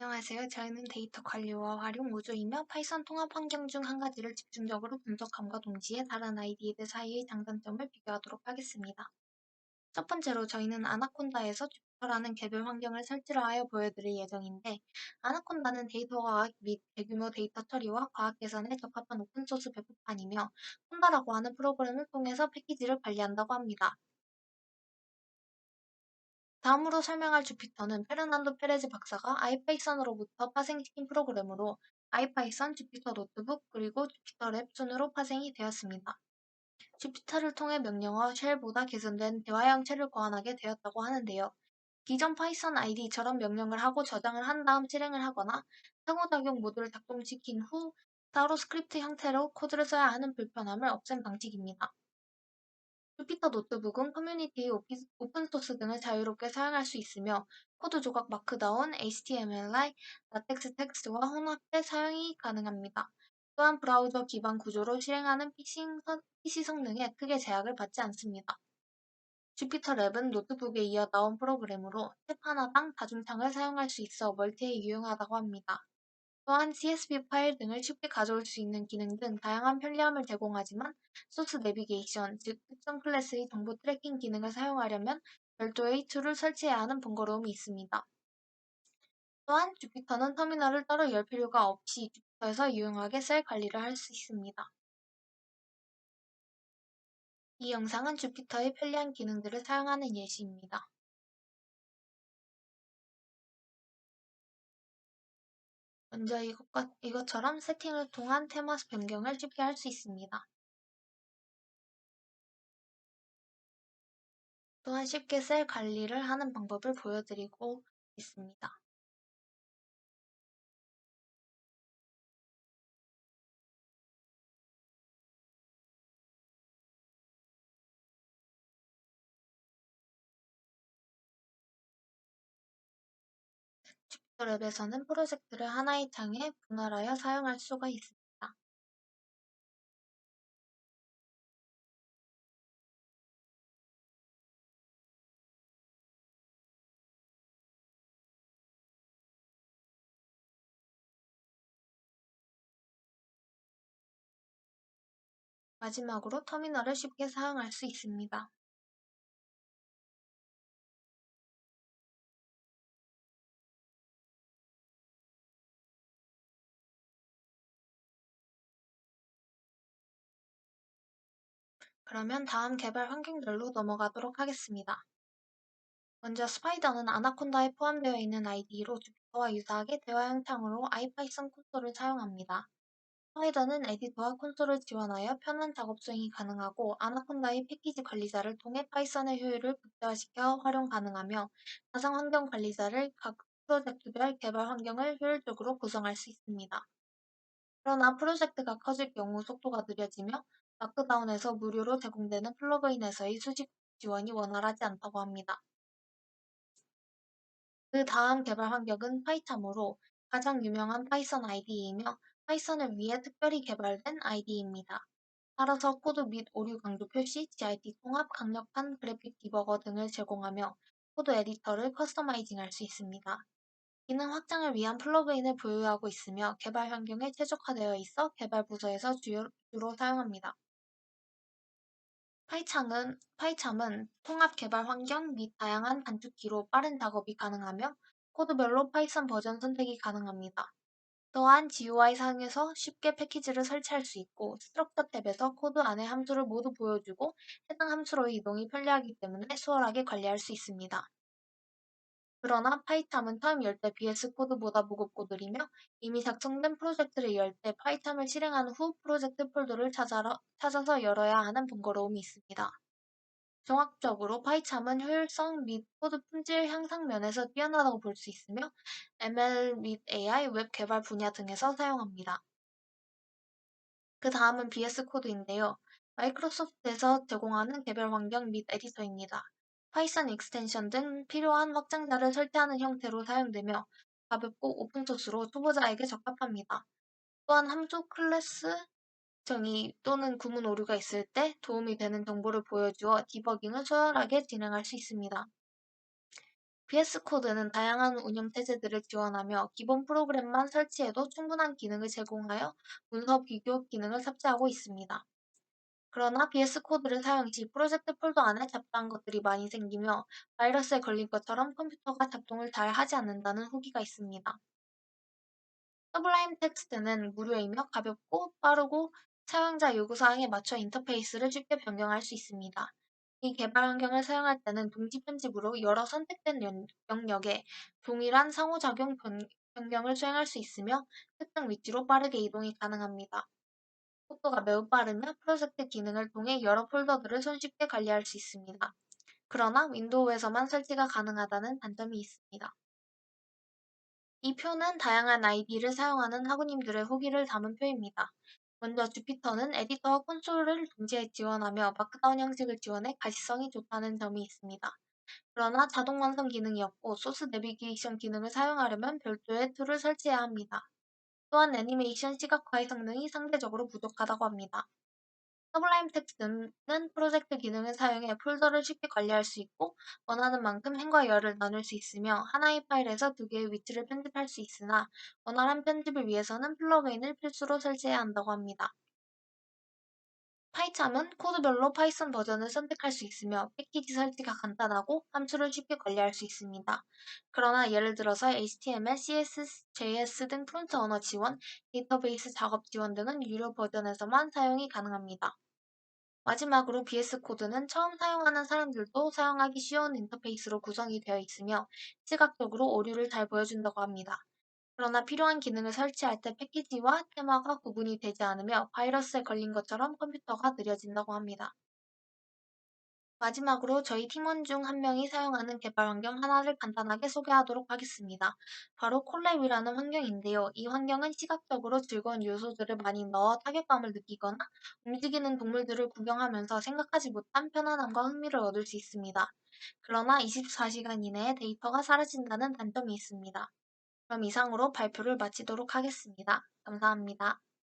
안녕하세요. 저희는 데이터 관리와 활용 우주이며 파이썬 통합 환경 중 한 가지를 집중적으로 분석함과 동시에 다른 아이디들 사이의 장단점을 비교하도록 하겠습니다. 첫 번째로 저희는 아나콘다에서 주피터라는 개별 환경을 설치를 하여 보여드릴 예정인데 아나콘다는 데이터 과학 및 대규모 데이터 처리와 과학 계산에 적합한 오픈소스 배포판이며 콘다라고 하는 프로그램을 통해서 패키지를 관리한다고 합니다. 다음으로 설명할 주피터는 페르난도 페레즈 박사가 아이파이썬으로부터 파생시킨 프로그램으로 아이파이썬, 주피터 노트북, 그리고 주피터 랩 순으로 파생이 되었습니다. 주피터를 통해 명령어 쉘보다 개선된 대화 형체를 고안하게 되었다고 하는데요. 기존 파이썬 ID처럼 명령을 하고 저장을 한 다음 실행을 하거나 상호작용 모드를 작동시킨 후 따로 스크립트 형태로 코드를 써야 하는 불편함을 없앤 방식입니다. 주피터 노트북은 커뮤니티, 오픈소스 등을 자유롭게 사용할 수 있으며 코드 조각 마크다운, HTML5, 라텍스 텍스트와 혼합해 사용이 가능합니다. 또한 브라우저 기반 구조로 실행하는 PC 성능에 크게 제약을 받지 않습니다. 주피터 랩은 노트북에 이어 나온 프로그램으로 탭 하나당 다중창을 사용할 수 있어 멀티에 유용하다고 합니다. 또한 CSV 파일 등을 쉽게 가져올 수 있는 기능 등 다양한 편리함을 제공하지만 소스 내비게이션, 즉 특정 클래스의 정보 트래킹 기능을 사용하려면 별도의 툴을 설치해야 하는 번거로움이 있습니다. 또한 주피터는 터미널을 따로 열 필요가 없이 주피터에서 유용하게 셀 관리를 할 수 있습니다. 이 영상은 주피터의 편리한 기능들을 사용하는 예시입니다. 먼저 이것과, 이것처럼 세팅을 통한 테마 변경을 쉽게 할 수 있습니다. 또한 쉽게 셀 관리를 하는 방법을 보여드리고 있습니다. 랩에서는 프로젝트를 하나의 창에 분할하여 사용할 수가 있습니다. 마지막으로 터미널을 쉽게 사용할 수 있습니다. 그러면 다음 개발 환경들로 넘어가도록 하겠습니다. 먼저 스파이더는 아나콘다에 포함되어 있는 IDE로 주피터와 유사하게 대화형 창으로 아이파이썬 콘솔을 사용합니다. 스파이더는 에디터와 콘솔을 지원하여 편한 작업 수행이 가능하고 아나콘다의 패키지 관리자를 통해 파이썬의 효율을 극대화시켜 활용 가능하며 가상 환경 관리자를 각 프로젝트별 개발 환경을 효율적으로 구성할 수 있습니다. 그러나 프로젝트가 커질 경우 속도가 느려지며 마크다운에서 무료로 제공되는 플러그인에서의 수직 지원이 원활하지 않다고 합니다. 그 다음 개발 환경은 파이참으로 가장 유명한 파이썬 IDE이며 파이썬을 위해 특별히 개발된 IDE입니다. 따라서 코드 및 오류 강도 표시, GIT 통합, 강력한 그래픽 디버거 등을 제공하며 코드 에디터를 커스터마이징할 수 있습니다. 기능 확장을 위한 플러그인을 보유하고 있으며 개발 환경에 최적화되어 있어 개발 부서에서 주요, 주로 사용합니다. 파이창은, 파이참은 통합 개발 환경 및 다양한 단축키로 빠른 작업이 가능하며 코드별로 파이썬 버전 선택이 가능합니다. 또한 GUI 상에서 쉽게 패키지를 설치할 수 있고 스트럭처 탭에서 코드 안의 함수를 모두 보여주고 해당 함수로의 이동이 편리하기 때문에 수월하게 관리할 수 있습니다. 그러나 파이참은 처음 열때 BS 코드보다 무겁고 느리며 이미 작성된 프로젝트를 열 때 파이참을 실행한 후 프로젝트 폴더를 찾아서 열어야 하는 번거로움이 있습니다. 종합적으로 파이참은 효율성 및 코드 품질 향상 면에서 뛰어나다고 볼 수 있으며 ML 및 AI, 웹 개발 분야 등에서 사용합니다. 그 다음은 BS 코드인데요. 마이크로소프트에서 제공하는 개별 환경 및 에디터입니다. 파이썬 익스텐션 등 필요한 확장자를 설치하는 형태로 사용되며 가볍고 오픈소스로 초보자에게 적합합니다. 또한 함수 클래스 정의 또는 구문 오류가 있을 때 도움이 되는 정보를 보여주어 디버깅을 수월하게 진행할 수 있습니다. VS 코드는 다양한 운영 체제들을 지원하며 기본 프로그램만 설치해도 충분한 기능을 제공하여 문서 비교 기능을 탑재하고 있습니다. 그러나 VS 코드를 사용 시 프로젝트 폴더 안에 잡다한 것들이 많이 생기며 바이러스에 걸린 것처럼 컴퓨터가 작동을 잘 하지 않는다는 후기가 있습니다. 서블라임 텍스트는 무료이며 가볍고 빠르고 사용자 요구사항에 맞춰 인터페이스를 쉽게 변경할 수 있습니다. 이 개발 환경을 사용할 때는 동지 편집으로 여러 선택된 영역에 동일한 상호작용 변경을 수행할 수 있으며 특정 위치로 빠르게 이동이 가능합니다. 속도가 매우 빠르며 프로젝트 기능을 통해 여러 폴더들을 손쉽게 관리할 수 있습니다. 그러나 윈도우에서만 설치가 가능하다는 단점이 있습니다. 이 표는 다양한 아이디를 사용하는 학우님들의 후기를 담은 표입니다. 먼저 주피터는 에디터와 콘솔을 동시에 지원하며 마크다운 형식을 지원해 가시성이 좋다는 점이 있습니다. 그러나 자동 완성 기능이 없고 소스 내비게이션 기능을 사용하려면 별도의 툴을 설치해야 합니다. 또한 애니메이션 시각화의 성능이 상대적으로 부족하다고 합니다. 서블라임 텍스트는 프로젝트 기능을 사용해 폴더를 쉽게 관리할 수 있고 원하는 만큼 행과 열을 나눌 수 있으며 하나의 파일에서 두 개의 위치를 편집할 수 있으나 원활한 편집을 위해서는 플러그인을 필수로 설치해야 한다고 합니다. 파이참은 코드별로 파이썬 버전을 선택할 수 있으며 패키지 설치가 간단하고 함수를 쉽게 관리할 수 있습니다. 그러나 예를 들어서 HTML, CSS, JS 등 프론트 언어 지원, 데이터베이스 작업 지원 등은 유료 버전에서만 사용이 가능합니다. 마지막으로 VS 코드는 처음 사용하는 사람들도 사용하기 쉬운 인터페이스로 구성이 되어 있으며 시각적으로 오류를 잘 보여준다고 합니다. 그러나 필요한 기능을 설치할 때 패키지와 테마가 구분이 되지 않으며 바이러스에 걸린 것처럼 컴퓨터가 느려진다고 합니다. 마지막으로 저희 팀원 중 한 명이 사용하는 개발 환경 하나를 간단하게 소개하도록 하겠습니다. 바로 콜랩이라는 환경인데요. 이 환경은 시각적으로 즐거운 요소들을 많이 넣어 타격감을 느끼거나 움직이는 동물들을 구경하면서 생각하지 못한 편안함과 흥미를 얻을 수 있습니다. 그러나 24시간 이내에 데이터가 사라진다는 단점이 있습니다. 그럼 이상으로 발표를 마치도록 하겠습니다. 감사합니다.